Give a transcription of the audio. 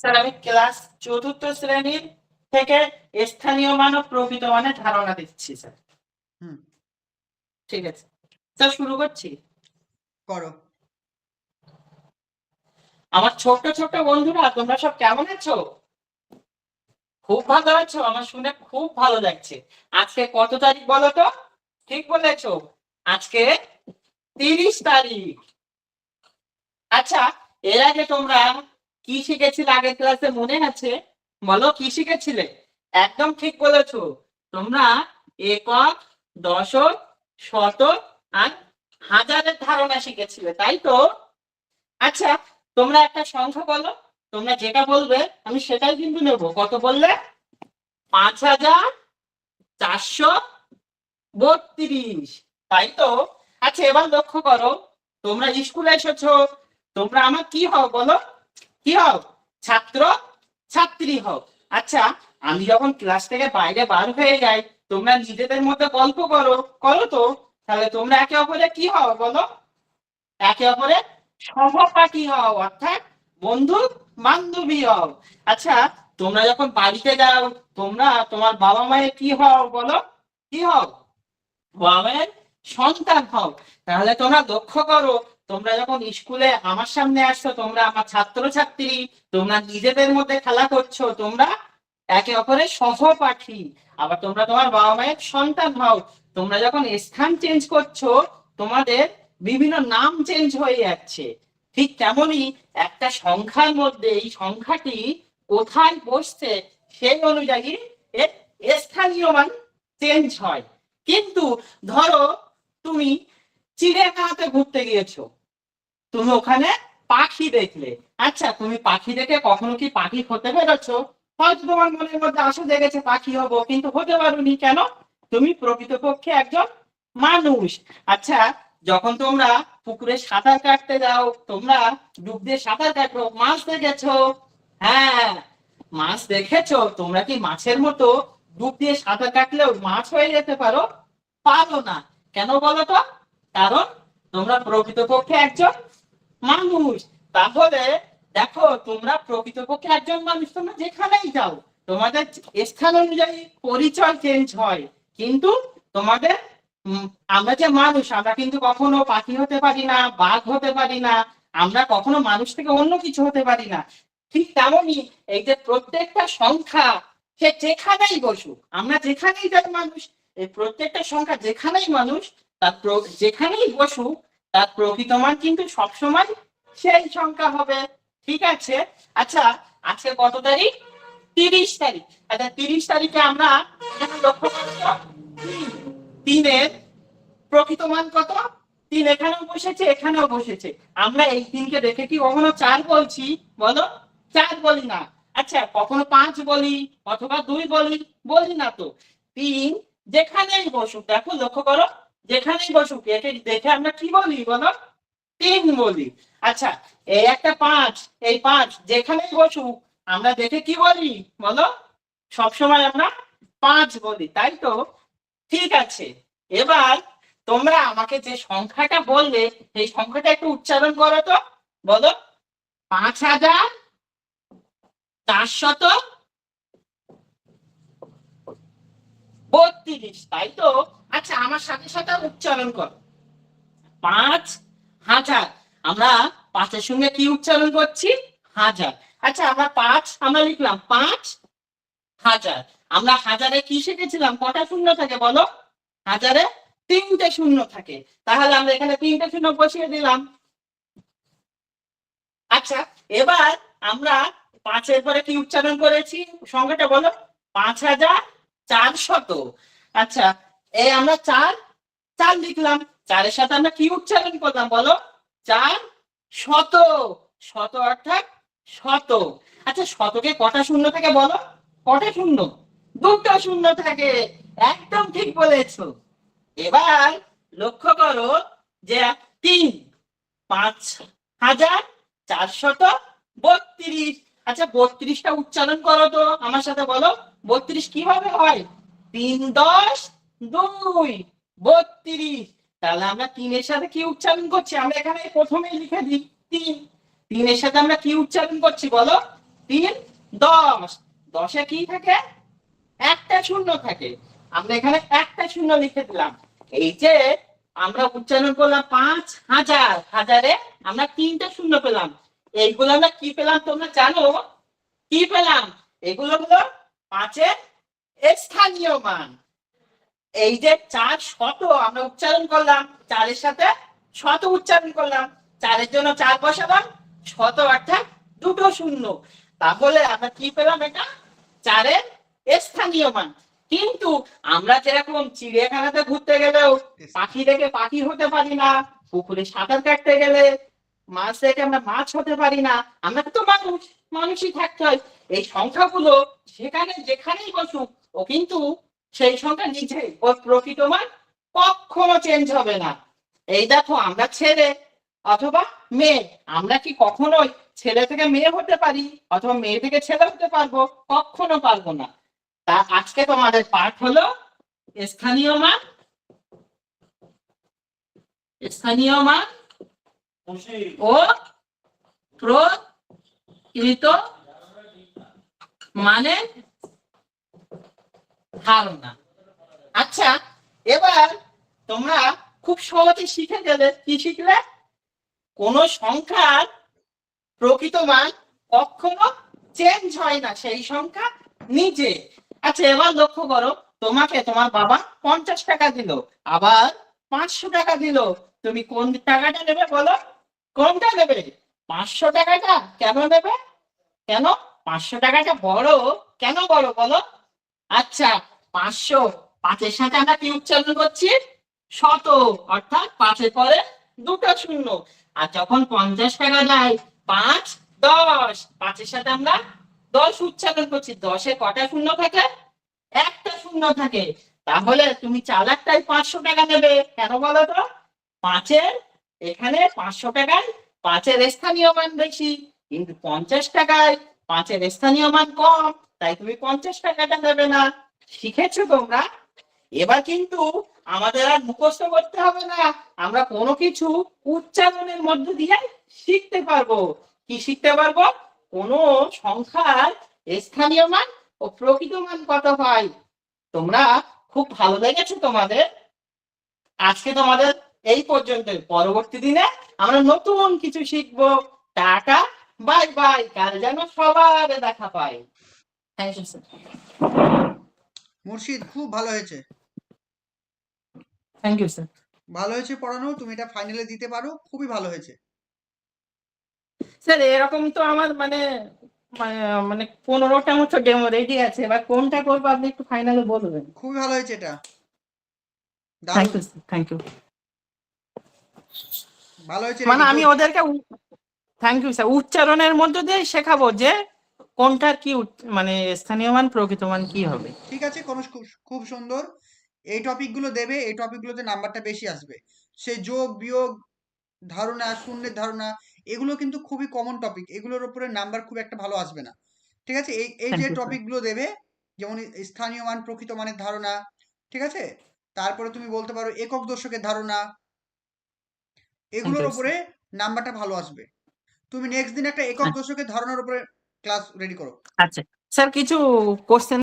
Sir আমি class চতুর্থ শ্রেণির থেকে স্থানীয় মান ও প্রকৃত মানের ধারণা দিচ্ছি স্যার। ঠিক আছে। স্যার শুরু করছি? করো। আমার ছোট্ট ছোট্ট বন্ধুরা তোমরা সব কেমন আছো? খুব ভালো আছো আমার শুনে খুব ভালো লাগছে। আজকে কত তারিখ বলো তো? ঠিক বলেছ। আজকে তিরিশ তারিখ। আচ্ছা এর আগে তোমরা কি শিখেছিলে আগের ক্লাসে মনে আছে? বলো, কি শিখেছিলে? একদম ঠিক বলেছ। তোমরা একক, দশক, শতক আর হাজারের ধারণা শিখেছিলে, তাই তো? আচ্ছা তোমরা একটা সংখ্যা বলো। তোমরা যেটা বলবে, আমি সেটাই কিন্তু নেব। কত বললে? পাঁচ হাজার চারশো বত্রিশ, তাই তো? আচ্ছা এবার লক্ষ্য করো। তোমরা স্কুলে এসেছ। তোমরা আমার কি হও বলো? কি হোক ছাত্র? ছাত্রী হোক আচ্ছা আমি যখন ক্লাস থেকে বাইরে বার হয়ে যাই, তোমরা নিজেদের মধ্যে গল্প করো। করো তো। তাহলে তোমরা একে অপরে কি হও বলো? একে অপরে সহপাঠী হও, অর্থাৎ বন্ধু বান্ধবী হও। আচ্ছা তোমরা যখন বাড়িতে যাও, তোমরা তোমার বাবা মায়ের কি হও বলো? কি হও? বাবা মায়ের সন্তান হও। তাহলে তোমরা লক্ষ্য করো তোমরা যখন স্কুলে আমার সামনে আসছো, তোমরা আমার ছাত্র ছাত্রী তোমরা নিজেদের মধ্যে খেলা করছ, তোমরা একে অপরের সহপাঠী। আবার তোমরা তোমার বাবা মায়ের সন্তান হও। তোমরা যখন স্থান চেঞ্জ করছ, তোমাদের বিভিন্ন নাম চেঞ্জ হয়ে যাচ্ছে। ঠিক তেমনই একটা সংখ্যার মধ্যে, এই সংখ্যাটি কোথায় বসছে, সেই অনুযায়ী এর স্থানীয় মান চেঞ্জ হয়। কিন্তু ধরো, তুমি চিড়িয়াখানাতে ঘুরতে গিয়েছো। তুমি ওখানে পাখি দেখলে। আচ্ছা তুমি পাখি দেখে কখনো কি পাখি হতে পেরেছ? হয়তো তোমার মনের মধ্যে আশা জেগেছে, পাখি হব, কিন্তু হতে পারোনি কেন? তুমি প্রকৃতপক্ষে একজন মানুষ। আচ্ছা যখন তোমরা পুকুরে সাঁতার কাটতে যাও, তোমরা ডুব দিয়ে সাঁতার কাটো, মাছ দেখেছ? হ্যাঁ মাছ দেখেছ? তোমরা কি মাছের মতো ডুব দিয়ে সাঁতার কাটলেও মাছ হয়ে যেতে পারো? পারো না। কেন বলো তো? কারণ তোমরা প্রকৃতপক্ষে একজন মানুষ। তাহলে দেখো, তোমরা প্রকৃতপক্ষে একজন মানুষ, তোমরা যেখানেই যাও, তোমাদের স্থান অনুযায়ী পরিচয় চেঞ্জ হয়। কিন্তু তোমাদের আমরা যে মানুষ, আমরা কিন্তু কখনো পাখি হতে পারি না, বাঘ হতে পারি না, আমরা কখনো মানুষ থেকে অন্য কিছু হতে পারি না। ঠিক তেমনই এই যে প্রত্যেকটা সংখ্যা, সে যেখানেই বসুক, আমরা যেখানেই যাই মানুষ, এই প্রত্যেকটা সংখ্যা যেখানেই মানুষ, তার যেখানেই বসুক তার প্রকৃত মান কিন্তু সবসময় সেই সংখ্যা হবে। ঠিক আছে? আচ্ছা আজকে কত তারিখ? তিরিশ তারিখ। আচ্ছা তিরিশ তারিখে আমরা তিনের প্রকৃত মান কত? তিন এখানেও বসেছে এখানেও বসেছে। আমরা এই তিনকে দেখে কি কখনো চার বলছি? বলো, চার বলি না। আচ্ছা কখনো পাঁচ বলি অথবা দুই বলি? বলি না তো। তিন যেখানেই বসুক, দেখো লক্ষ্য করো। যেখানেই বসুক, একে দেখে আমরা কি বলি বলো? তিন বলি। আচ্ছা এই একটা পাঁচ, এই পাঁচ যেখানেই বসুক, আমরা দেখে কি বলি বলো? সবসময় আমরা পাঁচ বলি, তাই তো? ঠিক আছে, এবার তোমরা আমাকে যে সংখ্যাটা বললে, সেই সংখ্যাটা একটু উচ্চারণ করো তো, বলো? পাঁচ হাজার চারশত বত্রিশ, তাই তো? আচ্ছা আমার সাথে সাথে উচ্চারণ করো। পাঁচ হাজার। আমরা পাঁচের সঙ্গে কি উচ্চারণ করছি? হাজার। আচ্ছা আমরা পাঁচ, আমরা লিখলাম পাঁচ হাজার। আমরা হাজারে কি শিখেছিলাম? কটা শূন্য থাকে বলো? হাজারে তিনটে শূন্য থাকে। তাহলে আমরা এখানে তিনটে শূন্য বসিয়ে দিলাম। আচ্ছা এবার আমরা পাঁচের পরে কি উচ্চারণ করেছি? সংখ্যাটা বলো। পাঁচ হাজার চারশত। আচ্ছা এই আমরা চার চার লিখলাম। চারের সাথে আমরা কি উচ্চারণ করলাম বলো? চার শত শত অর্থাৎ শত। আচ্ছা শতকে কটা শূন্য থাকে বলো? কটা শূন্য? দুটো শূন্য থাকে। একদম ঠিক বলেছ। এবার লক্ষ্য করো যে তিন, পাঁচ হাজার চারশত বত্রিশ। আচ্ছা বত্রিশটা উচ্চারণ করো তো আমার সাথে বলো। বত্রিশ কীভাবে হয়? তিন দশ দুই, বত্রিশ। তাহলে আমরা তিনের সাথে কি উচ্চারণ করছি? আমরা এখানে প্রথমেই লিখে দিই তিন। তিনের সাথে আমরা কি উচ্চারণ করছি বলো? তিন, দশ। দশে কি থাকে? একটা শূন্য থাকে। আমরা এখানে একটা শূন্য লিখে দিলাম। এই যে আমরা উচ্চারণ করলাম পাঁচ হাজার। হাজারে আমরা তিনটা শূন্য পেলাম। এইগুলো আমরা কি পেলাম তোমরা জানো? কি পেলাম? এগুলো হলো পাঁচের স্থানীয় মান। এই যে চার শত আমরা উচ্চারণ করলাম চারের সাথে শত উচ্চারণ করলাম চারের জন্য চার বসালাম, শত অর্থাৎ দুটো শূন্য। তাহলে আমরা কি পেলাম এটা? চারের স্থানীয় মান। কিন্তু আমরা যেরকম চিড়িয়াখানাতে ঘুরতে গেলেও পাখি দেখে পাখি হতে পারি না, পুকুরে সাঁতার কাটতে গেলে মাছ দেখে আমরা মাছ হতে পারি না, আমরা তো মানুষ, মানুষই থাকতে হয়। এই সংখ্যাগুলো সেখানে যেখানেই বসুক, ও কিন্তু সেই সংখ্যা নিজে ওর প্রকৃত মান কখনো চেঞ্জ হবে না। এই দেখো, আমরা ছেলে অথবা মেয়ে, আমরা কি কখনোই ছেলে থেকে মেয়ে হতে পারি অথবা মেয়ে থেকে ছেলে হতে পারব? কখনো পারব না। তা আজকে তোমাদের পাঠ হলো স্থানীয় মান স্থানীয় মান ও প্রকৃত মানে ধারণা। আচ্ছা এবার তোমরা খুব সহজে শিখে গেলে, কি শিখলে? কোন সংখ্যার প্রকৃত মান কখনো চেঞ্জ হয় না, সেই সংখ্যা নিজে। আচ্ছা এবার লক্ষ্য করো, তোমাকে তোমার বাবা পঞ্চাশ টাকা দিল, আবার পাঁচশো টাকা দিল। তুমি কোন টাকাটা নেবে বলো? কোনটা নেবে? পাঁচশো টাকাটা কেন নেবে? কেন? পাঁচশো টাকাটা বড়, কেন বড় বলো? আচ্ছা পাঁচশো পাঁচের সাথে আমরা কি উচ্চারণ করছি? শত, অর্থাৎ পাঁচের পরে দুটো শূন্য। আর যখন পঞ্চাশ টাকা যায়, পাঁচ, দশ। পাঁচের সাথে আমরা দশ উচ্চারণ করছি। দশে কটা শূন্য থাকে? একটা শূন্য থাকে। তাহলে তুমি চালাকটাই পাঁচশো টাকা নেবে। কেন বলো তো? পাঁচের, এখানে পাঁচশো টাকায় পাঁচের স্থানীয় মান বেশি। কিন্তু পঞ্চাশ টাকায় পাঁচের স্থানীয় মান কম। তাই তুমি পঞ্চাশ টাকাটা দেবে না। শিখেছো তোমরা? এবার কিন্তু আমাদের আর মুখস্থ করতে হবে না। আমরা কোনো কিছু উচ্চারণের মধ্যে দিয়ে শিখতে পারব। কি শিখতে পারব? কোন সংখ্যার স্থানীয় মান ও প্রকৃত মান কত হয়? তোমরা খুব ভালো লেগেছে তোমাদের। আজকে তোমাদের এই পর্যন্ত। পরবর্তী দিনে আমরা নতুন কিছু শিখব। Tata, bye bye. কাল যেন সবার দেখা পাই। থ্যাংক ইউ স্যার মুর্শিদ খুব ভালো হয়েছে। থ্যাংক ইউ স্যার ভালো হয়েছে পড়ানো তুমি এটা ফাইনালে দিতে পারো খুবই ভালো হয়েছে। স্যার এরকম তো আমার মানে মানে- মানে পনেরোটা মতো ডেমো রেডি আছে এবার কোনটা করব আপনি একটু ফাইনালে বলবেন? খুবই ভালো হয়েছে এটা। থ্যাংক ইউ থ্যাংক ইউ ভালো হয়েছে মানে আমি ওদেরকে থ্যাংক ইউ স্যার উচ্চারণের মধ্যে দিয়ে শেখাবো যে কোনটার কি মানে স্থানীয় মান প্রকৃত মান কি হবে? ঠিক আছে কোনো খুব সুন্দর। এই টপিকগুলো দেবে এই টপিকগুলোতে নাম্বারটা বেশি আসবে। সে যোগ বিয়োগ ধারণা শূন্যের ধারণা এগুলো কিন্তু খুবই কমন টপিক এগুলোর উপরে নাম্বার খুব একটা ভালো আসবে না। ঠিক আছে? এই এই যে. টপিকগুলো দেবে যেমন স্থানীয় মান প্রকৃত মানের ধারণা ঠিক আছে? তারপরে তুমি বলতে পারো একক দর্শকের ধারণা। এগুলোর উপরে নাম্বারটা ভালো আসবে। তুমি নেক্সট দিন একটা একক আচ্ছা। দর্শকের ধারণার উপরে ক্লাস রেডি করো। আচ্ছা। স্যার কিছু কোশ্চেন